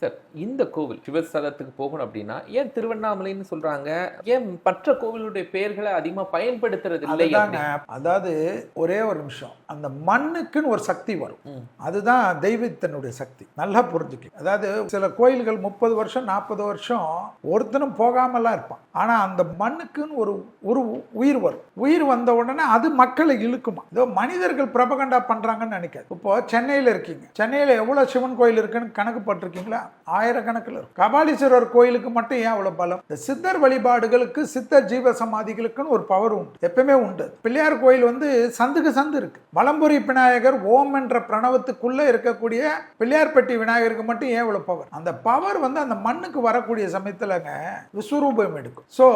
Sir இந்த கோவில் சிவஸ்தலத்துக்கு போகணும் அப்படின்னா ஏன் திருவண்ணாமலைன்னு சொல்றாங்க? ஏன் மற்ற கோவிலுடைய பெயர்களை அதிகமா பயன்படுத்துறது இல்லை அதாவது ஒரே ஒரு நிமிஷம். அந்த மண்ணுக்குன்னு ஒரு சக்தி வரும். அதுதான் தெய்வத்தினுடைய சக்தி. நல்லா புரிஞ்சுக்க அதாவது சில கோயில்கள் முப்பது வருஷம் நாற்பது வருஷம் ஒருத்தனும் போகாமலாம் இருப்பான். ஆனா அந்த மண்ணுக்குன்னு ஒரு ஒரு உயிர் வரும். உயிர் வந்த உடனே அது மக்களை இழுக்குமா? இதோ மனிதர்கள் பிரபகண்டா பண்றாங்கன்னு நினைக்காது. இப்போ சென்னையில இருக்கீங்க. சென்னையில எவ்வளவு சிவன் கோயில் இருக்குன்னு கணக்கு பட்டிருக்கீங்களா? ஆயிரக்கணக்கில் இருக்கும் கபாலீஸ்வரர் கோயிலுக்கு மட்டும் ஏன் அவ்வளவு பலம்? இந்த சித்தர் வழிபாடுகளுக்கு சித்தர் ஜீவ சமாதிகளுக்குன்னு ஒரு பவர் உண்டு. எப்பவுமே உண்டு. பிள்ளையார் கோயில் வந்து சந்துக்கு சந்து இருக்கு. மலம்புரி விநாயகர் ஓம் என்ற பிரணவத்துக்குள்ள இருக்கக்கூடிய பிள்ளையார்பட்டி விநாயகருக்கு மட்டும் ஏன் இவ்வளவு பவர் அந்த பவர் வந்து அந்த மண்ணுக்கு வரக்கூடிய சமயத்துலங்க விஸ்வரூபம் எடுக்கும். ஸோ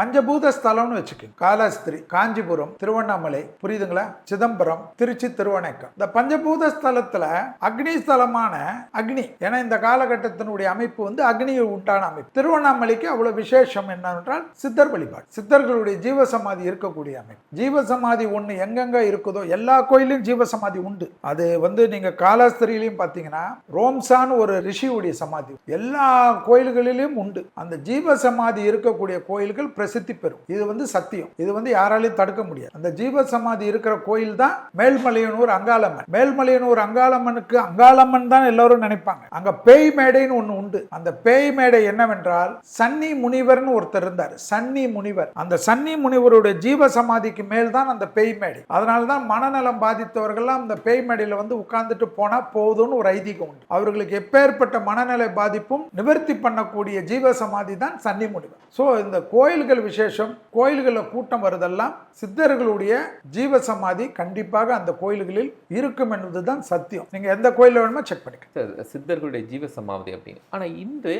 பஞ்சபூத ஸ்தலம்னு வச்சுக்கோங்க. காலாஸ்திரி காஞ்சிபுரம் திருவண்ணாமலை. புரியுதுங்களா? சிதம்பரம் திருச்சி திருவணக்கம். இந்த பஞ்சபூத ஸ்தலத்துல அக்னி ஸ்தலமான அக்னி. ஏன்னா இந்த காலகட்டத்தில் காலகட்டத்தினுடைய அமைப்பு வந்து அக்னியை உண்டான அமைப்பு. திருவண்ணாமலைக்கு அவ்வளவு விசேஷம் என்னவென்றால் சித்தர் வழிபாடு. சித்தர்களுடைய ஜீவசமாதி இருக்கக்கூடிய அமைப்பு. ஜீவசமாதி ஒன்று எங்கெங்க இருக்குதோ எல்லா கோயிலும் ஜீவசமாதி உண்டு. அது வந்து நீங்க காலாஸ்திரியிலையும் பார்த்தீங்கன்னா ரோம்சான்னு ஒரு ரிஷியுடைய சமாதி. எல்லா கோயில்களிலும் உண்டு. அந்த ஜீவசமாதி இருக்கக்கூடிய கோயில்கள் பிரசித்தி பெறும். இது வந்து சத்தியம். இது வந்து யாராலையும் தடுக்க முடியாது. அந்த ஜீவசமாதி இருக்கிற கோயில் தான் மேல்மலையனூர் அங்காளம்மன். மேல்மலையனூர் அங்காளம்மனுக்கு அங்காளம்மன் தான் எல்லாரும் நினைப்பாங்க. அங்க பேய் மேடைன்னு ஒன்று உண்டு. அந்த பேய் மேடை என்னவென்றால் சன்னி முனிவர்னு ஒருத்தர் இருந்தார். சன்னி முனிவர். அந்த சன்னி முனிவருடைய ஜீவ சமாதிக்கு மேல் தான் அந்த பேய் மேடை. அதனால தான் மனநலம் பாதித்தவர்கள்லாம் அந்த பேய் மேடையில் வந்து உட்கார்ந்துட்டு போனால் போதும்னு ஒரு ஐதீகம் உண்டு. அவர்களுக்கு எப்பேற்பட்ட மனநிலை பாதிப்பும் நிவர்த்தி பண்ணக்கூடிய ஜீவ சமாதி தான் சன்னி முனிவர். ஸோ இந்த கோயில்கள் விசேஷம் கோயில்களில் கூட்டம் வருதெல்லாம் சித்தர்களுடைய ஜீவ சமாதி கண்டிப்பாக அந்த கோயில்களில் இருக்கும் என்பதுதான் சத்தியம். நீங்கள் எந்த கோயிலில் வேணுமோ செக் பண்ணிக்க சித்தர்களுடைய ஜீவ சமாதி அப்படின்னு. ஆனா இன்று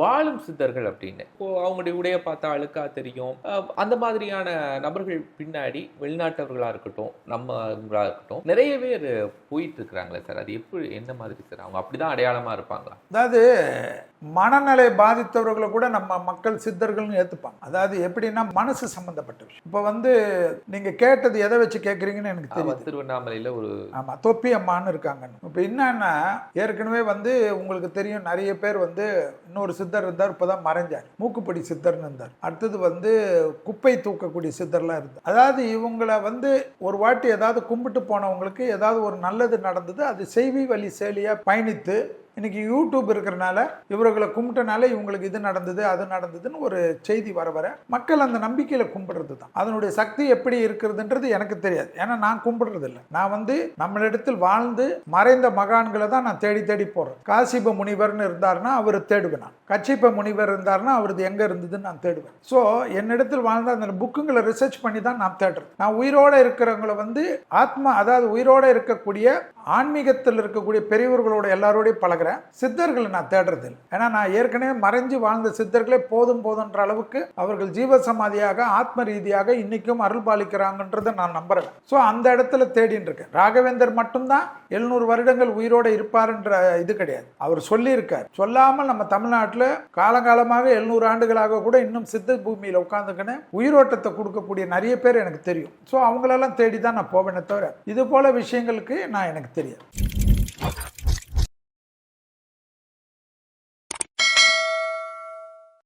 வாழும் சித்தர்கள் அப்படின்னு. அவங்களுடைய உடைய பார்த்தா அழுக்கா தெரியும். அந்த மாதிரியான நபர்கள் பின்னாடி வெளிநாட்டவர்களா இருக்கட்டும் நம்மளா இருக்கட்டும் நிறைய பேர் போயிட்டு இருக்கிறாங்களே சார். அது எப்படி என்ன மாதிரி சார்? அவங்க அப்படிதான் அடையாளமா இருப்பாங்களா? அதாவது மனநிலை பாதித்தவர்களை கூட நம்ம மக்கள் சித்தர்கள்னு ஏற்றுப்பாங்க அதாவது எப்படின்னா மனசு சம்பந்தப்பட்ட விஷயம். இப்போ வந்து நீங்கள் கேட்டது எதை வச்சு கேட்குறீங்கன்னு எனக்கு ஆமா, தெரியுது. திருவண்ணாமலையில ஒரு ஆமாம் தொப்பி அம்மான்னு இருக்காங்க இப்போ என்னன்னா ஏற்கனவே வந்து உங்களுக்கு தெரியும் நிறைய நிறைய பேர் வந்து இன்னொரு சித்தர் இருந்தார் இப்போ தான் மறைஞ்சார். மூக்குப்படி சித்தர்னு இருந்தார். அடுத்தது வந்து குப்பை தூக்கக்கூடிய சித்தர்லாம் இருந்தார். அதாவது இவங்களை வந்து ஒரு வாட்டி ஏதாவது கும்பிட்டு போனவங்களுக்கு ஏதாவது ஒரு நல்லது நடந்தது அது செய்வி வழி செயலியாக பயணித்து இன்னைக்கு யூடியூப் இருக்கிறனால இவர்களை கும்பிட்டனால இவங்களுக்கு இது நடந்தது அது நடந்ததுன்னு ஒரு செய்தி வர வர மக்கள் அந்த நம்பிக்கையில கும்பிடுறது தான் அதனுடைய சக்தி எப்படி இருக்கிறதுன்றது எனக்கு தெரியாது. ஏன்னா நான் கும்பிடுறது இல்லை நான் வந்து நம்மளிடத்தில் வாழ்ந்து மறைந்த மகான்களை தான் நான் தேடி தேடி போறேன். காசிப முனிவர்னு இருந்தாருன்னா அவர் தேடுவேன் நான் கச்சிப்ப முனிவர் இருந்தாருன்னா அவரது எங்க இருந்ததுன்னு நான் தேடுவேன். ஸோ என்னிடத்தில் வாழ்ந்த அந்த புக்குங்களை ரிசர்ச் பண்ணி தான் நான் தேடுறேன் நான் உயிரோட இருக்கிறவங்கள வந்து ஆத்மா அதாவது உயிரோட இருக்கக்கூடிய ஆன்மீகத்தில் இருக்கக்கூடிய பெரியவர்களோட எல்லாரோடையும் பார்க்குறேன். சித்தர்களை நான் தேடுறது இல்லை ஏன்னா நான் ஏற்கனவே மறைஞ்சு வாழ்ந்த சித்தர்களே போதும் போதுன்ற அளவுக்கு அவர்கள் ஜீவ சமாதியாக ஆத்ம ரீதியாக இன்னைக்கும் அருள் பாலிக்கிறாங்கன்றதை நான் நம்புறேன். ஸோ அந்த இடத்துல தேடின்னு இருக்கேன். ராகவேந்தர் மட்டும்தான் எழுநூறு வருடங்கள் உயிரோடு இருப்பாருன்ற இது கிடையாது. அவர் சொல்லியிருக்கார். சொல்லாமல் நம்ம தமிழ்நாட்டில் காலங்காலமாக எழுநூறு ஆண்டுகளாக கூட இன்னும் சித்த பூமியில் உட்காந்துக்கின்னு உயிரோட்டத்தை கொடுக்கக்கூடிய நிறைய பேர் எனக்கு தெரியும். ஸோ அவங்களெல்லாம் தேடி தான் நான் போவேனே தவிர இது போல விஷயங்களுக்கு நான் எனக்கு தெரியாது.